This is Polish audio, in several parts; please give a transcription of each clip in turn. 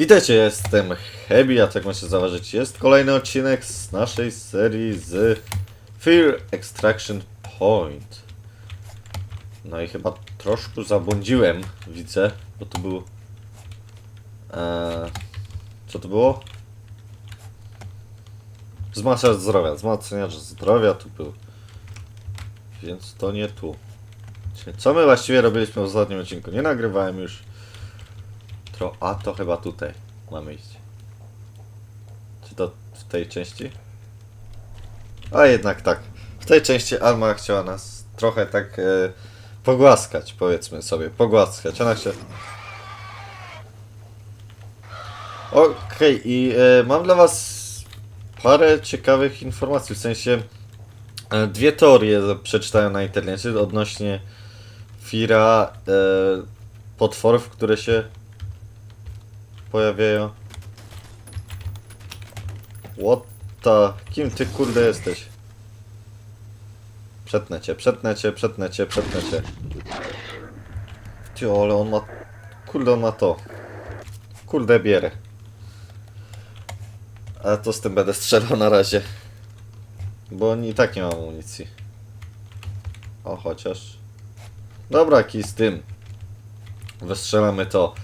Witajcie, jestem Hebi, a tak możecie zauważyć, jest kolejny odcinek z naszej serii z Fear Extraction Point. No i chyba troszkę zabłądziłem, widzę, bo tu był... Eee, co to było? Wzmacniacz zdrowia, wzmacniacz zdrowia tu był. Więc to nie tu. Co my właściwie robiliśmy w ostatnim odcinku? Nie nagrywałem już. A to chyba tutaj mamy iść. Czy to w tej części? A jednak tak. W tej części Alma chciała nas trochę tak e, pogłaskać, powiedzmy sobie. Pogłaskać. Ona się... Okej, i e, mam dla was parę ciekawych informacji, w sensie e, dwie teorie przeczytałem na internecie odnośnie Fira e, potworów, które się pojawiają. What the... Kim ty kurde jesteś? Przetnę cię, przetnę cię, przetnę cię, przetnę cię. Ty, ale on ma... Kurde, on ma to. Kurde, bierę. A to z tym będę strzelał na razie. Bo i tak nie mam amunicji. O, chociaż... Dobra, kij z tym. Wystrzelamy to.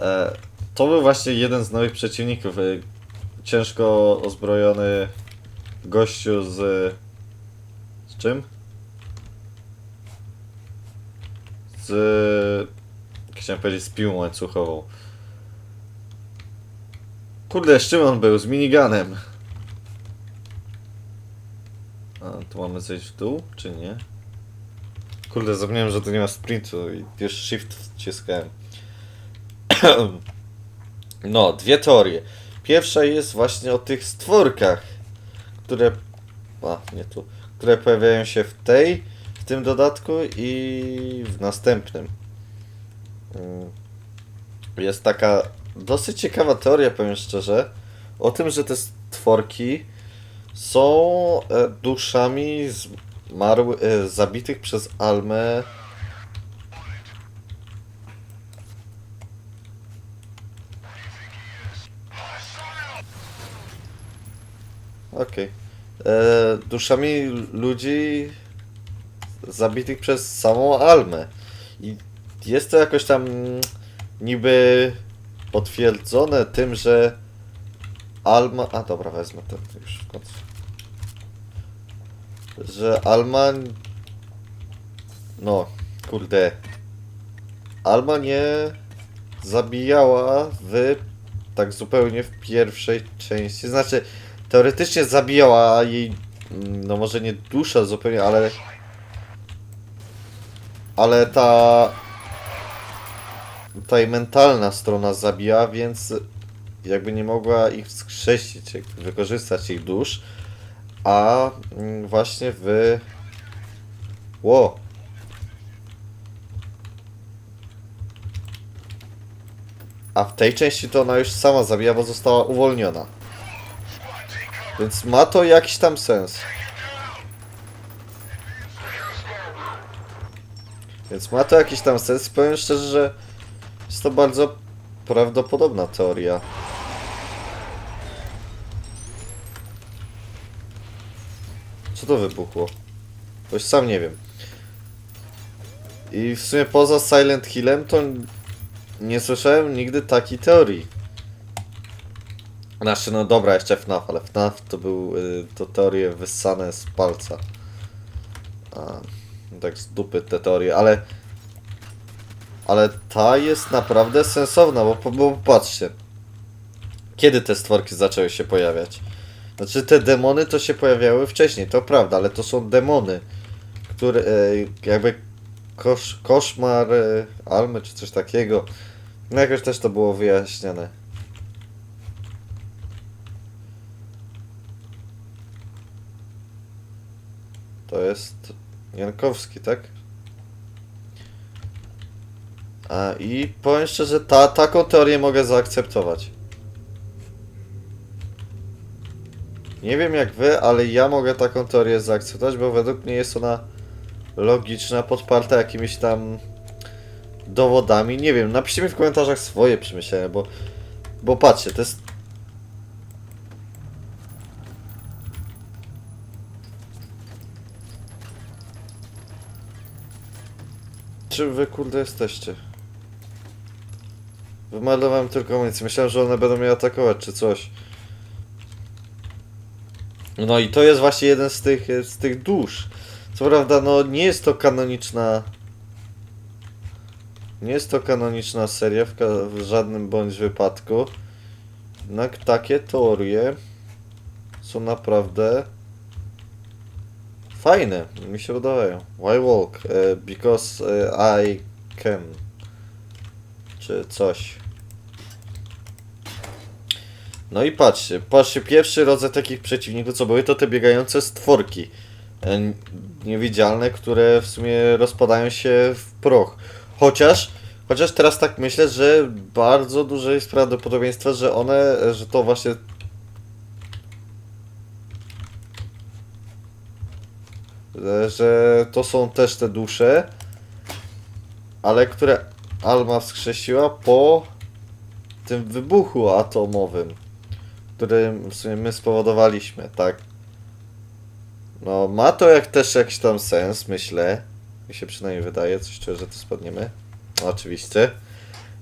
E, to był właśnie jeden z nowych przeciwników. e, Ciężko ozbrojony gościu z... Z czym? Z... Chciałem powiedzieć z piłą łańcuchową. Kurde, z czym on był? Z miniganem. A, tu mamy zejść w dół, czy nie? Kurde, zapomniałem, że tu nie ma sprintu i już shift wciskałem. No, dwie teorie. Pierwsza jest właśnie o tych stworkach, które... A, nie tu. Które pojawiają się w tej, w tym dodatku i w następnym. Mm. Jest taka dosyć ciekawa teoria, powiem szczerze, o tym, że te stworki są e, duszami zmarł, e, zabitych przez Almę Okej. E, Duszami ludzi zabitych przez samą Almę. I jest to jakoś tam niby potwierdzone tym, że Alma... A dobra, wezmę ten już w końcu. Że Alma... No, kurde. Alma nie zabijała w tak zupełnie w pierwszej części. Znaczy, teoretycznie zabijała jej, mm, no może nie dusza zupełnie, ale ale ta ta jej mentalna strona zabija, więc jakby nie mogła ich wskrzesić, wykorzystać ich dusz, a mm, właśnie w Ło. A w tej części to ona już sama zabija, bo została uwolniona. Więc ma to jakiś tam sens. Więc ma to jakiś tam sens. Powiem szczerze, że jest to bardzo prawdopodobna teoria. Co to wybuchło? Już sam nie wiem. I w sumie poza Silent Hillem to nie słyszałem nigdy takiej teorii. Znaczy, no dobra, jeszcze FNAF, ale FNAF to był, y, to teorie wyssane z palca. A, tak z dupy te teorie, ale... Ale ta jest naprawdę sensowna, bo, bo patrzcie. Kiedy te stworki zaczęły się pojawiać? Znaczy, te demony to się pojawiały wcześniej, to prawda, ale to są demony, które e, jakby kosz, koszmar e, Almy czy coś takiego. No jakoś też to było wyjaśniane. To jest Jankowski, tak? A i powiem szczerze, ta, taką teorię mogę zaakceptować. Nie wiem jak wy, ale ja mogę taką teorię zaakceptować, bo według mnie jest ona logiczna, podparta jakimiś tam dowodami. Nie wiem, napiszcie mi w komentarzach swoje przemyślenia, bo Bo patrzcie, to jest... Czym wy kurde jesteście? Wymalowałem tylko amunicję. Myślałem, że one będą mnie atakować czy coś. No i to jest właśnie jeden z tych, z tych dusz. Co prawda, no nie jest to kanoniczna. Nie jest to kanoniczna seria w, ka- w żadnym bądź wypadku. Jednak takie teorie są naprawdę fajne. Mi się wydają. Why walk? E, because e, I can. Czy coś. No i patrzcie, patrzcie, pierwszy rodzaj takich przeciwników, co były, to te biegające stworki. E, niewidzialne, które w sumie rozpadają się w proch. Chociaż, chociaż teraz tak myślę, że bardzo duże jest prawdopodobieństwo, że one, że to właśnie że to są też te dusze, ale które Alma wskrzesiła po tym wybuchu atomowym, który w sumie my spowodowaliśmy, tak? No, ma to jak też jakiś tam sens, myślę. Mi się przynajmniej wydaje, coś czuję, że to spadniemy. No, oczywiście.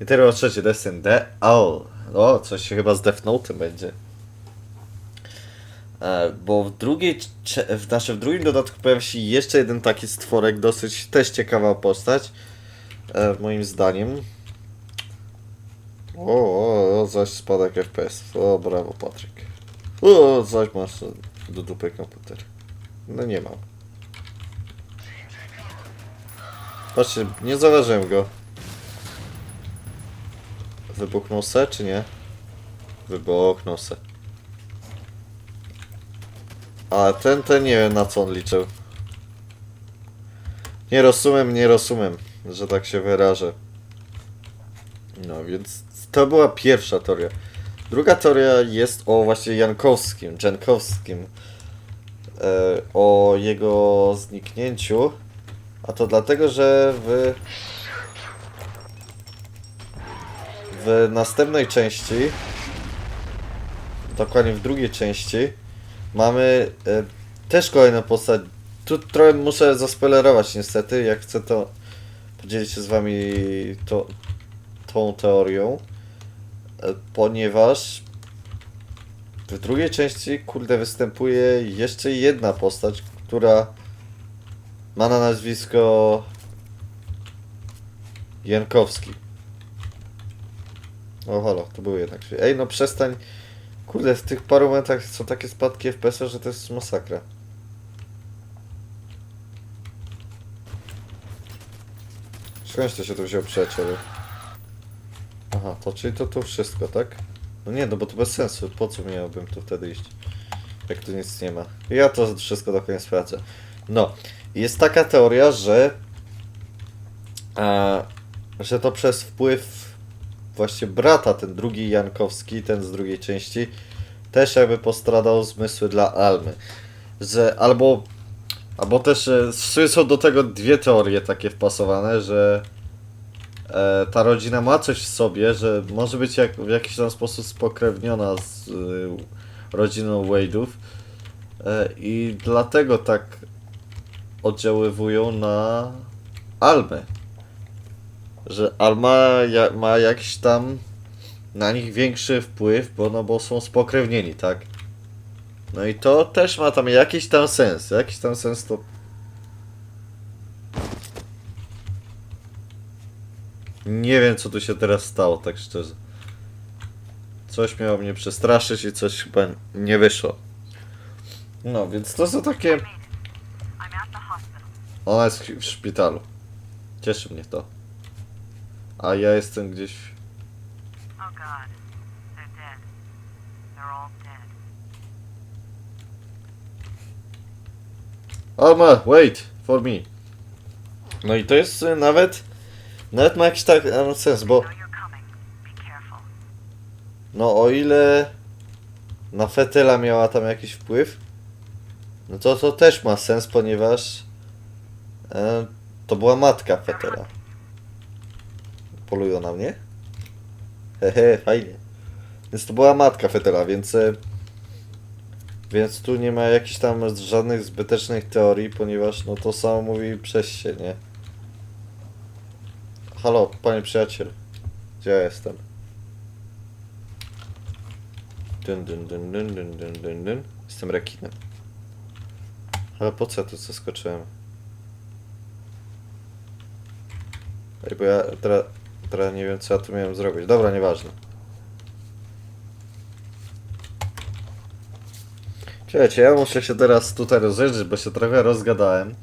I teraz trzecie, Descent D. O, o, coś się chyba z Death Note'em będzie. E, bo w drugiej, znaczy w drugim dodatku pojawia się jeszcze jeden taki stworek, dosyć też ciekawa postać, e, moim zdaniem. O, o, o, zaś spadek FPS. O, brawo Patryk. O, zaś masz do dupy komputer. No nie mam. Patrzcie, nie zauważyłem go. Wybuchnął se, czy nie? Wybuchnął se. A ten, ten nie wiem na co on liczył. Nie rozumiem, nie rozumiem, że tak się wyrażę. No więc to była pierwsza teoria. Druga teoria jest o właśnie Jankowskim, Jankowskim. E, o jego zniknięciu. A to dlatego, że w w następnej części dokładnie w drugiej części mamy e, też kolejną postać. Tu trochę muszę zaspoilerować niestety, jak chcę to podzielić się z wami to, tą teorią, e, ponieważ w drugiej części, kurde, występuje jeszcze jedna postać, która ma na nazwisko Jankowski. O halo, to były jednak. Ej, no przestań. Kurde, w tych paru momentach są takie spadki FPS-a, że to jest masakra. Skądś to się tu wziął przyjacielu? Aha, to czyli to tu wszystko, tak? No nie, no bo to bez sensu. Po co miałbym tu wtedy iść? Jak tu nic nie ma. Ja to wszystko dokładnie sprawdzę. No, jest taka teoria, że e, że to przez wpływ właśnie brata, ten drugi Jankowski, ten z drugiej części, też jakby postradał zmysły dla Almy. Że albo, albo też e, są do tego dwie teorie takie wpasowane, że e, ta rodzina ma coś w sobie, że może być jak, w jakiś tam sposób spokrewniona z e, rodziną Wade'ów e, i dlatego tak oddziaływują na Almę że Alma ma jakiś tam na nich większy wpływ, bo no bo są spokrewnieni, tak? No i to też ma tam jakiś tam sens, jakiś tam sens to... Nie wiem co tu się teraz stało, tak szczerze. Coś miało mnie przestraszyć i coś chyba nie wyszło. No, więc to są takie... Ona jest w szpitalu. Cieszy mnie to. A ja jestem gdzieś... Oh. Alma, wait for me. No i to jest y, nawet... Nawet ma jakiś tak e, sens, bo... No o ile... Na Fetela miała tam jakiś wpływ, no to to też ma sens, ponieważ... E, to była matka Fetela. Polują na mnie? Hehe, fajnie. Więc to była matka fetela, więc... e, Więc tu nie ma jakichś tam żadnych zbytecznych teorii, ponieważ no to samo mówi przez się, nie? Halo, panie przyjaciel. Gdzie ja jestem? Dyn, dyn, dyn, dyn, dyn, dyn, dyn, dyn. Jestem rekinem. Ale po co ja tu zaskoczyłem? Ej, bo ja teraz, teraz nie wiem co ja tu miałem zrobić. Dobra, nieważne. Słuchajcie, ja muszę się teraz tutaj rozejrzeć, bo się trochę rozgadałem.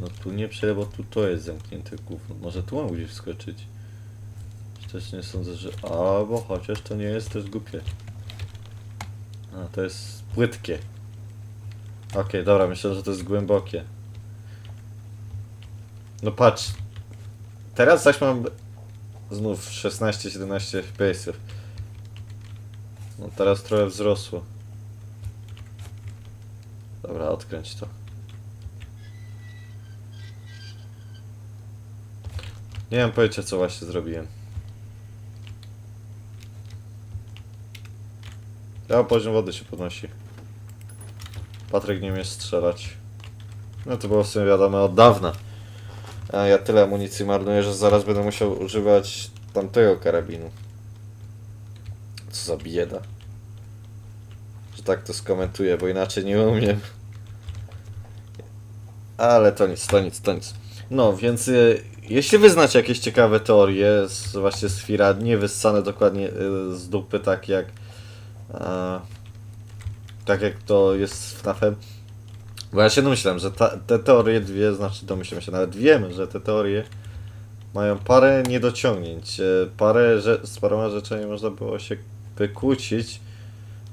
No tu nie przejdę, bo tu to jest zamknięte gówno. Może tu mam gdzieś wskoczyć. Też nie sądzę, że... Albo chociaż to nie jest też głupie. A, to jest płytkie. Okej, dobra, myślę, że to jest głębokie. No patrz. Teraz zaś mam znów 16-17 FPS-ów. No teraz trochę wzrosło. Dobra, odkręć to. Nie mam pojęcia co właśnie zrobiłem. Ja poziom wody się podnosi. Patryk nie umie strzelać. No to było w sumie wiadome od dawna. A ja tyle amunicji marnuję, że zaraz będę musiał używać tamtego karabinu. Co za bieda. Że tak to skomentuję, bo inaczej nie umiem. Ale to nic, to nic, to nic. No, więc y, jeśli wy znacie jakieś ciekawe teorie z, właśnie z nie wyssane dokładnie y, z dupy, tak jak tak jak to jest z FNAF-em. Bo ja się domyślam, że ta, te teorie dwie, znaczy domyślam się, nawet wiemy, że te teorie mają parę niedociągnięć. e, Parę rze- z paroma rzeczami można było się wykłócić.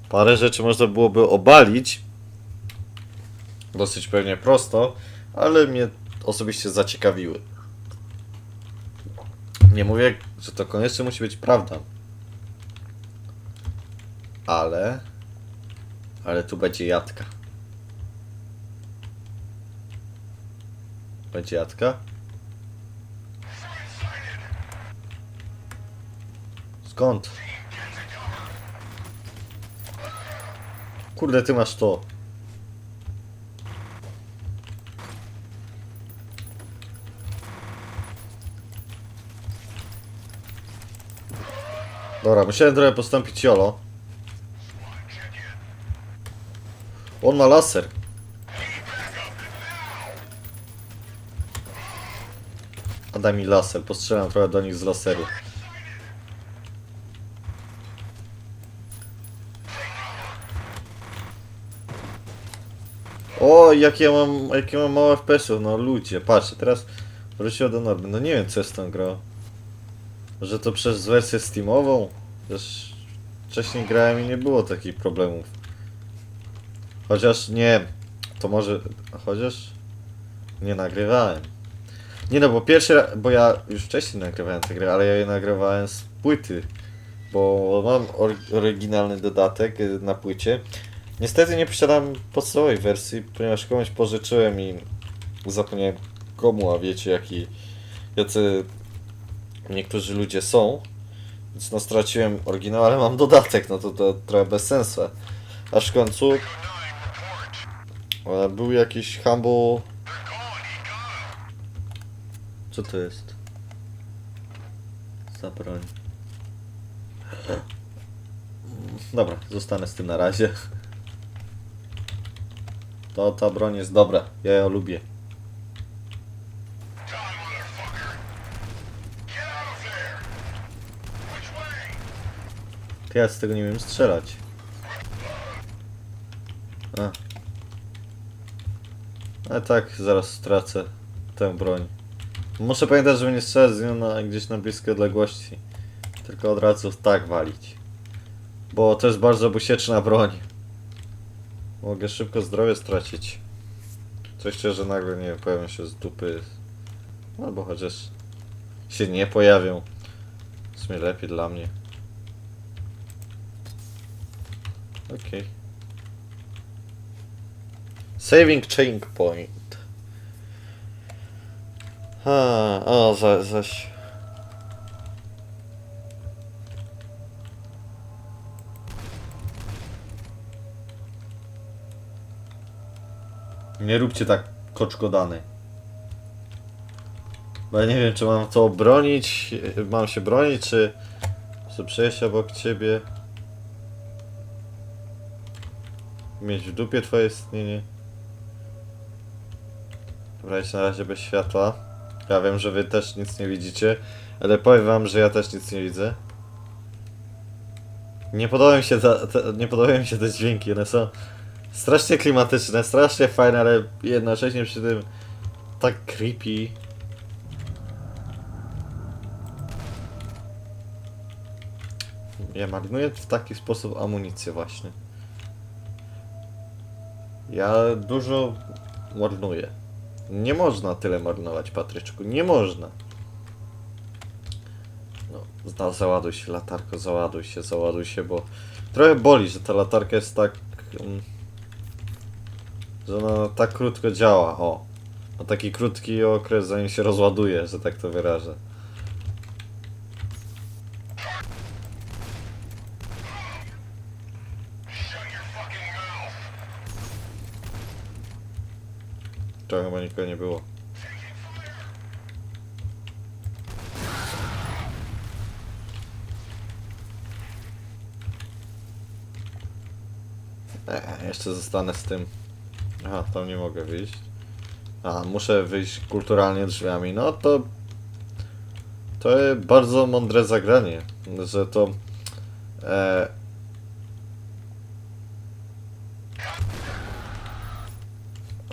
Parę rzeczy można byłoby obalić. Dosyć pewnie prosto, ale mnie osobiście zaciekawiły. Nie mówię, że to koniecznie musi być prawda. Ale... Ale tu będzie jadka. Jadka? Skąd? Kurde, ty masz to. Dobra, musiałem trochę postąpić jolo. On ma laser. A daj mi laser, postrzelam trochę do nich z laseru. O, jakie ja mam, jakie mam małe FPS-ów, no ludzie, patrzcie, teraz wróciło do normy. No nie wiem, co jest tą grą. Że to przez wersję Steamową? Też wcześniej grałem i nie było takich problemów. Chociaż nie, to może, chociaż nie nagrywałem. Nie no, bo pierwszy raz, bo ja już wcześniej nagrywałem tę grę, ale ja je nagrywałem z płyty. Bo mam or oryginalny dodatek y, na płycie. Niestety nie posiadam podstawowej wersji, ponieważ komuś pożyczyłem i zapomniałem komu, a wiecie jaki, jacy niektórzy ludzie są. Więc no straciłem oryginał, ale mam dodatek, no to, to trochę bez sensu. Aż w końcu e, był jakiś humble... Co to jest? Za broń. Dobra, zostanę z tym na razie. To ta broń jest dobra, ja ją lubię. Ja z tego nie wiem strzelać. A. Ale tak, zaraz stracę tę broń. Muszę pamiętać, żeby nie strzelać z nią na, gdzieś na bliskie odległości. Tylko od razu tak walić. Bo to jest bardzo busieczna broń. Mogę szybko zdrowie stracić. Coś szczerze nagle nie pojawią się z dupy. Albo chociaż się nie pojawią. W sumie lepiej dla mnie. Okej. Saving checkpoint. A, o, za, ześ. Nie róbcie tak koczkodany. Bo ja nie wiem, czy mam to bronić, mam się bronić, czy, czy przejść obok ciebie. Mieć w dupie twoje istnienie. Dobra, jeszcze na razie bez światła. Ja wiem, że wy też nic nie widzicie, ale powiem wam, że ja też nic nie widzę. Nie podobają mi się nie podobają mi się te dźwięki, one są strasznie klimatyczne, strasznie fajne, ale jednocześnie przy tym tak creepy. Ja marnuję w taki sposób amunicję właśnie. Ja dużo marnuję. Nie można tyle marnować, Patryczku. Nie można. No, załaduj się, latarko, załaduj się, załaduj się, bo trochę boli, że ta latarka jest tak... mm, że ona tak krótko działa, o. Ma taki krótki okres, zanim się rozładuje, że tak to wyrażę. To chyba nikogo nie było. Eee, jeszcze zostanę z tym. Aha, tam nie mogę wyjść. A, muszę wyjść kulturalnie drzwiami. No to... To jest bardzo mądre zagranie, że to... E,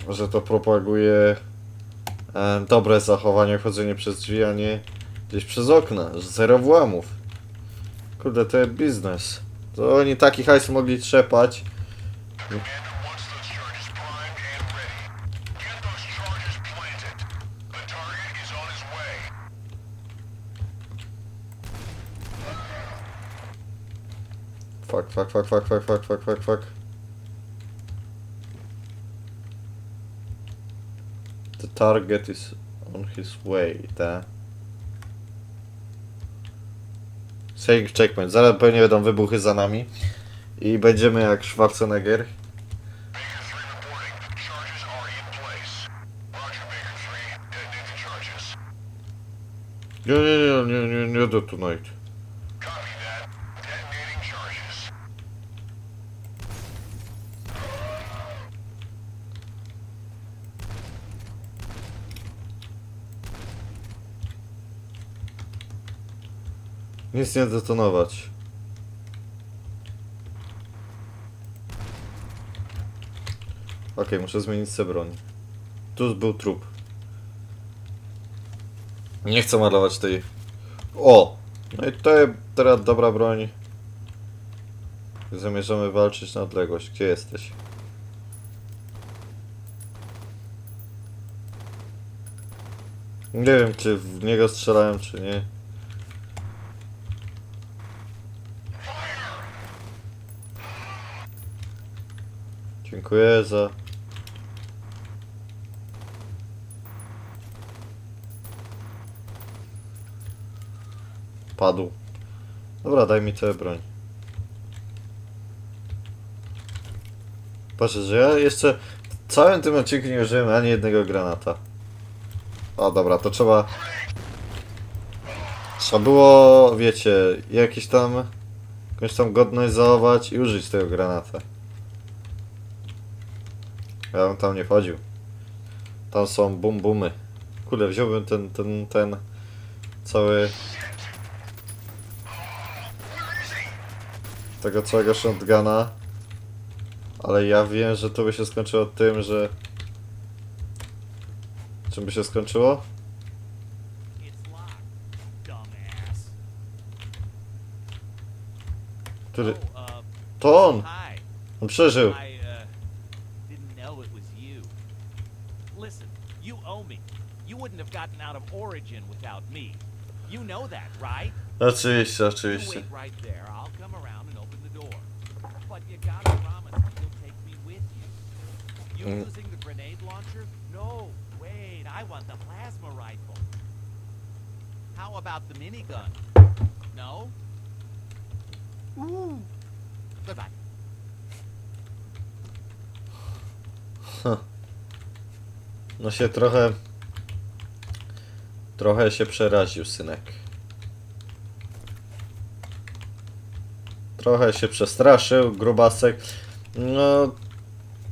że to propaguje dobre zachowanie, chodzenie przez drzwi, a nie gdzieś przez okna, że zero włamów. Kurde, to jest biznes. To oni taki hajs mogli trzepać. Fuck, fuck, fuck, fuck, fuck, fuck, fuck, fuck, fuck. Target is on his way, ta. Saving checkpoint. Zaraz pewnie będą wybuchy za nami. I będziemy jak Schwarzenegger. Nic nie detonować. Okej, muszę zmienić sobie broń. Tu był trup. Nie chcę malować tej... O! No i to teraz dobra broń. Zamierzamy walczyć na odległość. Gdzie jesteś? Nie wiem, czy w niego strzelają, czy nie. Dziękuję za... Padł. Dobra, daj mi tę broń. Patrzę, że ja jeszcze w całym tym odcinku nie użyłem ani jednego granata. O, dobra, to trzeba... Trzeba było, wiecie, jakieś tam... Jakąś tam godność zachować i użyć tego granata. Ja bym tam nie wchodził. Tam są bum bumy. Kurde, wziąłbym ten, ten, ten cały... Tego całego shotguna. Ale ja wiem, że to by się skończyło tym, że... Czym by się skończyło? Który... Oh, uh, To on! On przeżył! Gotten out of Origin without me. You know that, right? Oczywiście, You wait right there. I'll come around and open the door. But you gotta promise me you'll take me with you. You Mm. using the grenade launcher? No, wait. I want the plasma rifle. How about the minigun? No? Ooh. Goodbye. No się trochę... Trochę się przeraził synek. Trochę się przestraszył, grubasek. No...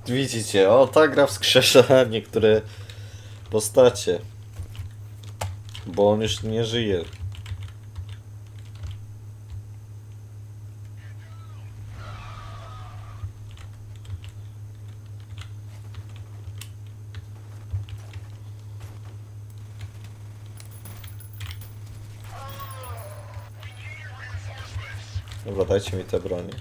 Widzicie, o ta gra wskrzesza niektóre postacie. Bo on już nie żyje. Dobra, dajcie mi te broni.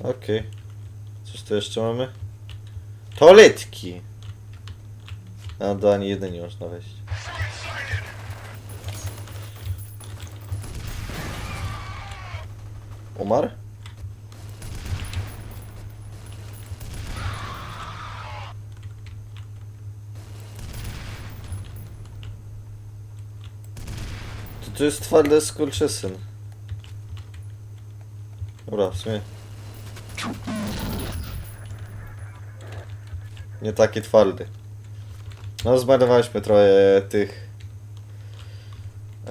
Okej. Coś tu jeszcze mamy? Toaletki! A do ani jeden nie można wejść. Umarł? To jest twardy skurczysyn. Dobra, w sumie. Nie taki twardy. No, zmarnowaliśmy trochę tych.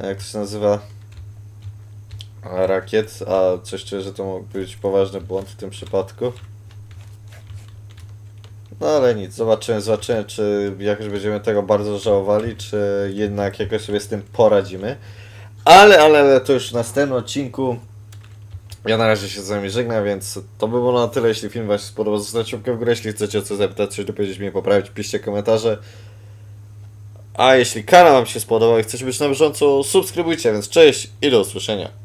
Jak to się nazywa? Rakiet, a coś czuję, że to mógł być poważny błąd w tym przypadku. No ale nic, zobaczymy, zobaczymy, czy jakoś będziemy tego bardzo żałowali, czy jednak jakoś sobie z tym poradzimy. Ale, ale, ale to już w następnym odcinku. Ja na razie się z wami żegnam, więc to by było na tyle. Jeśli film wam się spodobał, zostawcie łapkę w górę. Jeśli chcecie o co zapytać, coś dopowiedzieć mi, poprawić, piszcie komentarze. A jeśli kanał wam się spodobał i chcecie być na bieżąco, subskrybujcie, więc cześć i do usłyszenia.